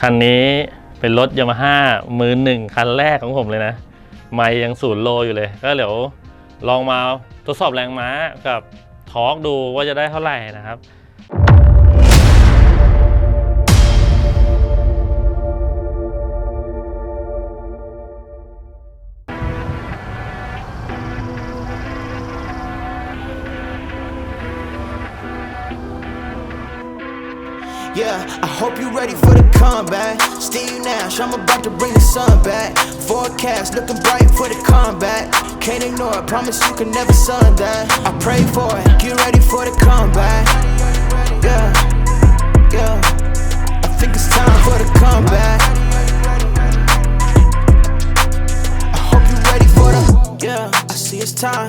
คันนี้เป็นรถยามาฮ่ามือหนึ่งคันแรกของผมเลยนะ ไม่ยังศูนย์โลอยู่เลย ก็เดี๋ยวลองมาทดสอบแรงม้ากับทอร์กดูว่าจะได้เท่าไหร่นะครับ Yeah, hope you ready for the comeback. Steve Nash, I'm about to bring the sun back. Forecast looking bright for the comeback. Can't ignore it, promise you can never sun that. I pray for it, get ready for the comeback. Yeah, yeah. I think it's time for the comeback. I hope you ready for the. Yeah, I see it's time.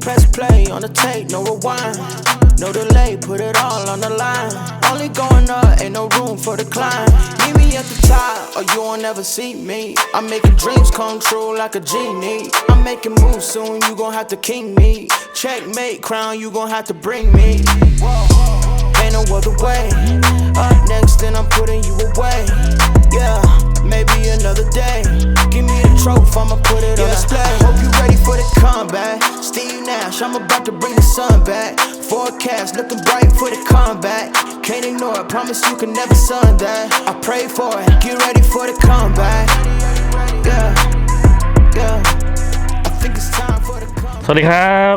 Press play on the tape, no rewind. No delay, put it all on the line. Only going up, ain't no room for the climb. Meet me at the top, or you won't ever see me. I'm making dreams come true like a genie. I'm making moves soon, you gon' have to king me. Checkmate, crown, you gon' have to bring me. Ain't no other way. Up next, then I'm putting you away. Yeah, maybe another day. Give me the trophy, I'ma put it on display. Hope you ready for the comeback. Steve Nash, I'm about to bring the. Forecast looking bright for the comeback. Can't ignore it, promise you can never sun that. I pray for it, get ready for the comeback. Yeah, yeah. I think it's time for the comeback. สวัสดีครับ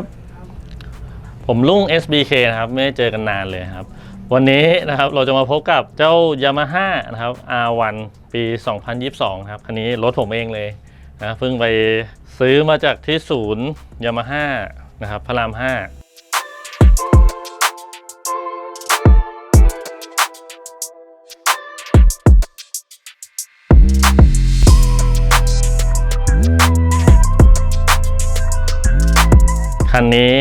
ผมลุง SBK นะครับ ไม่ได้เจอกันนานเลยครับ วันนี้นะครับเราจะมาพบกับเจ้า Yamaha นะครับ R1 ปี 2022 ครับ คันนี้รถผมเองเลยนะเพิ่งไปซื้อมาจากที่ศูนย์ Yamaha นะครับพระราม 5 คันนี้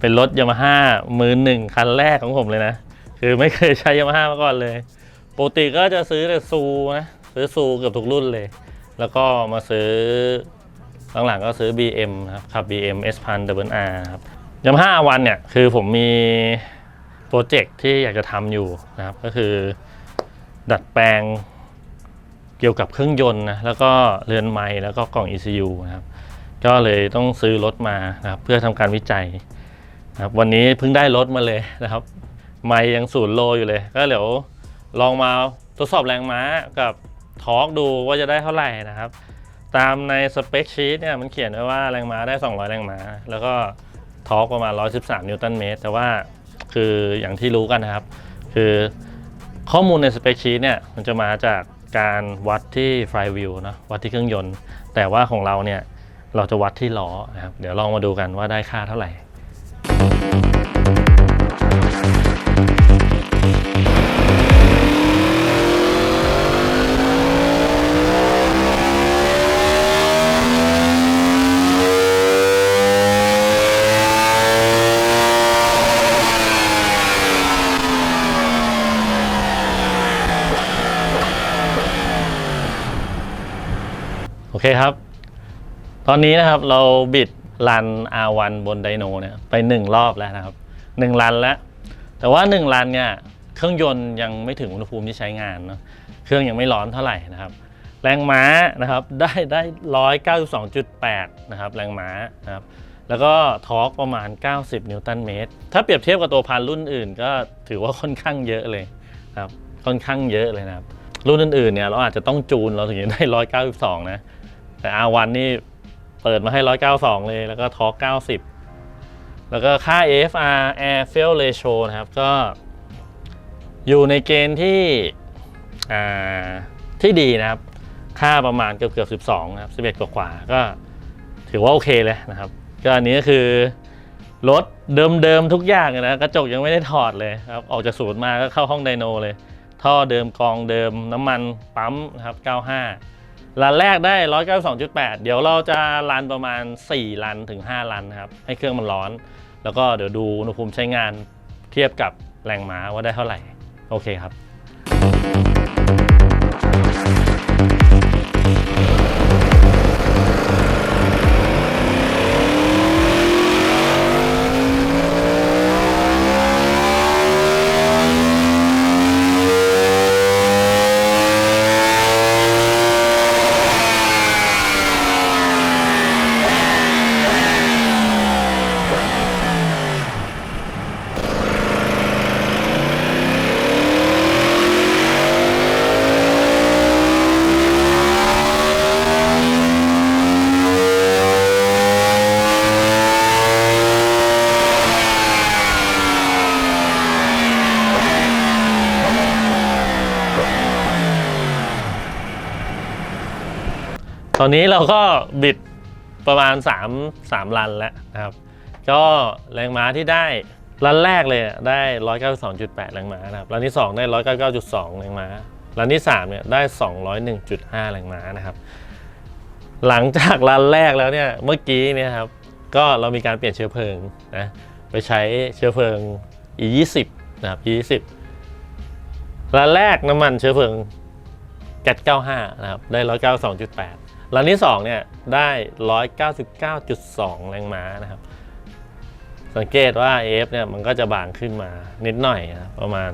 เป็นรถยามาฮ่ามือหนึ่งคันแรกของผมเลยนะ คือไม่เคยใช้ยามาฮ่ามาก่อนเลยปกติก็จะซื้อแต่ซูนะซื้อซูเกือบทุกรุ่นเลย แล้วก็มาซื้อหลังๆก็ซื้อ BM นะครับขับ BM S 1 0 0 R ครับยามาฮ่าวันเนี่ยคือผมมีโปรเจกต์ที่อยากจะทำอยู่นะครับก็คือดัดแปลงเกี่ยวกับเครื่องยนต์นะแล้วก็เรือนไม้แล้วก็กล่อง ECU นะครับ ก็เลยต้องซื้อรถมานะครับเพื่อทำการวิจัยนะครับวันนี้เพิ่งได้รถมาเลยนะครับ ไม่ยังศูนย์โลอยู่เลย ก็เดี๋ยวลองมาทดสอบแรงม้ากับทอร์กดูว่าจะได้เท่าไหร่นะครับ ตามในสเปคชีตเนี่ยมันเขียนไว้ว่าแรงม้าได้ 200 แรงม้า แล้วก็ทอร์กประมาณ 113 นิวตันเมตร แต่ว่าคืออย่างที่รู้กันนะครับ คือข้อมูลในสเปคชีตเนี่ยมันจะมาจากการวัดที่ไฟวิวนะวัดที่เครื่องยนต์ แต่ว่าของเราเนี่ย เราจะวัดที่ล้อนะครับเดี๋ยวลองมาดูกันว่าได้ค่าเท่าไหร่โอเคครับ ตอนนี้นะครับเราบิดรัน R1 บนไดโนเนี่ยไป 1 รอบแล้วนะครับ 1 รันแล้ว แต่ว่า 1 รันเนี่ยเครื่องยนต์ยังไม่ถึงอุณหภูมิที่ใช้งานเนาะเครื่องยังไม่ร้อนเท่าไหร่นะครับ แรงม้านะครับได้ได้192.8นะครับแรงม้านะครับแล้วก็ทอร์กประมาณ 90 นิวตันเมตร ถ้าเปรียบเทียบกับตัวพันรุ่นอื่น ก็ถือว่าค่อนข้างเยอะเลยครับค่อนข้างเยอะเลยนะครับ รุ่นอื่นๆเนี่ยเราอาจจะต้องจูนเราถึงจะได้ 192 นะ แต่ R1 นี่ เปิดมาให้ 192 เลย แล้วก็ทอร์ก90 แล้วก็ค่า AFR Air Fuel Ratio นะครับ ก็อยู่ในเกณฑ์ที่ที่ดีนะครับ ค่าประมาณเกือบเกือบ12 นะครับ 11 กว่ากว่าก็ถือว่าโอเคเลยนะครับ ก็อันนี้ก็คือรถเดิมๆทุกอย่างเลยนะกระจกยังไม่ได้ถอดเลยครับ ออกจากศูนย์มาก็เข้าห้องไดโนเลย ท่อเดิมกองเดิมน้ำมันปั๊มนะครับ 95 รันแรกได้ 192.8 เดี๋ยวเราจะรันประมาณ 4 รันถึง 5 รันนะครับ ให้เครื่องมันร้อน แล้วก็เดี๋ยวดูอุณหภูมิใช้งานเทียบกับแรงม้าว่าได้เท่าไหร่ โอเคครับ อนนี้เราก็บิดประมาณ 3 3รันแล้วนะครับ ก็แรงม้าที่ได้รันแรกเลยอะได้ 192.8 แรงม้านะครับรันที่ 2 ได้ 199.2 แรงม้ารันที่3เนี่ยได้ 201.5 แรงม้านะครับ หลังจากรันแรกแล้วเนี่ยเมื่อกี้เนี่ยครับก็เรามีการเปลี่ยนเชื้อเพลิงนะไปใช้เชื้อเพลิง E20 นะครับ E20 รันแรกน้ำมันเชื้อเพลิงแก๊ส95 นะครับ ได้ 192.8 รันที่2เนี่ยได้ 199.2 แรงม้านะครับ สังเกตว่า AF เนี่ยมันก็จะบางขึ้นมานิดหน่อยนะครับประมาณ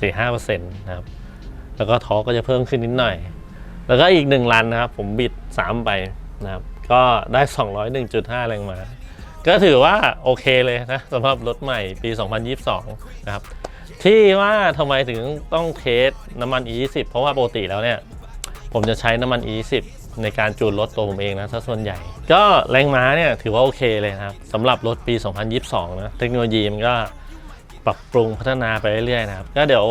4-5%นะครับ แล้วก็ทอกก็จะเพิ่มขึ้นนิดหน่อย แล้วก็อีก 1 รันนะครับ ผมบิด 3 ไปนะครับ ก็ได้ 201.5 แรงม้า ก็ถือว่าโอเคเลยนะสำหรับรถใหม่ปี 2022 นะครับ ที่ว่าทำไมถึงต้องเทสน้ำมัน E20 เพราะว่าปกติแล้วเนี่ยผมจะใช้น้ำมัน E10 ในการจูนรถตัวผมเองนะถ้าส่วนใหญ่ ก็แรงม้าเนี่ยถือว่าโอเคเลยนะครับสำหรับรถปี 2022 นะ เทคโนโลยีมันก็ปรับปรุงพัฒนาไปเรื่อยๆนะครับ ก็เดี๋ยว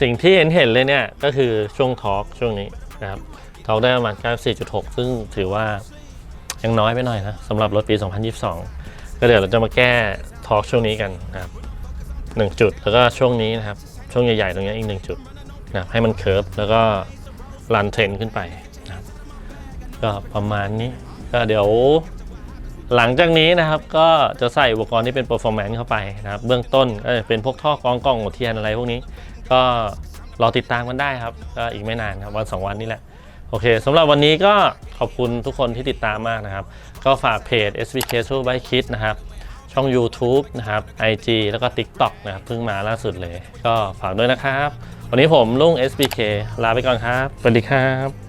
สิ่งที่เห็นเห็นเลยเนี่ย ก็คือช่วงทอร์กช่วงนี้นะครับทอร์กได้ประมาณ 94.6 ซึ่งถือว่ายังน้อยไปหน่อยนะสำหรับรถปี 2022 ก็เดี๋ยวเราจะมาแก้ทอร์กช่วงนี้กันนะครับหนึ่งจุดแล้วก็ช่วงนี้นะครับช่วงใหญ่ๆตรงนี้อีกหนึ่งจุดนะให้มันเคิร์ฟแล้วก็รันเทรนขึ้นไป ก็ประมาณนี้ ก็เดี๋ยวหลังจากนี้นะครับก็จะใส่อุปกรณ์ที่เป็น performance เข้าไปนะครับ เบื้องต้นก็จะเป็นพวกท่อกรองกล้องหัวเทียนอะไรพวกนี้ ก็รอติดตามกันได้ครับ ก็อีกไม่นานครับวันสองวันนี้แหละ โอเคสำหรับวันนี้ก็ขอบคุณทุกคนที่ติดตามมากนะครับ ก็ฝากเพจ SBK s u by Kid นะครับ ช่อง YouTube นะครับ IG แล้วก็ TikTok นะครับเพิ่งมาล่าสุดเลย ก็ฝากด้วยนะครับ วันนี้ผมลุง SBK ลาไปก่อนครับสวัสดีครับ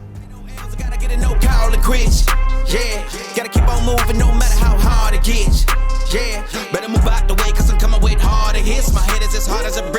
Yeah, gotta keep on moving no matter how hard it gets. Yeah, better move out the way cause I'm coming with harder hits. My head is as hard as a brick,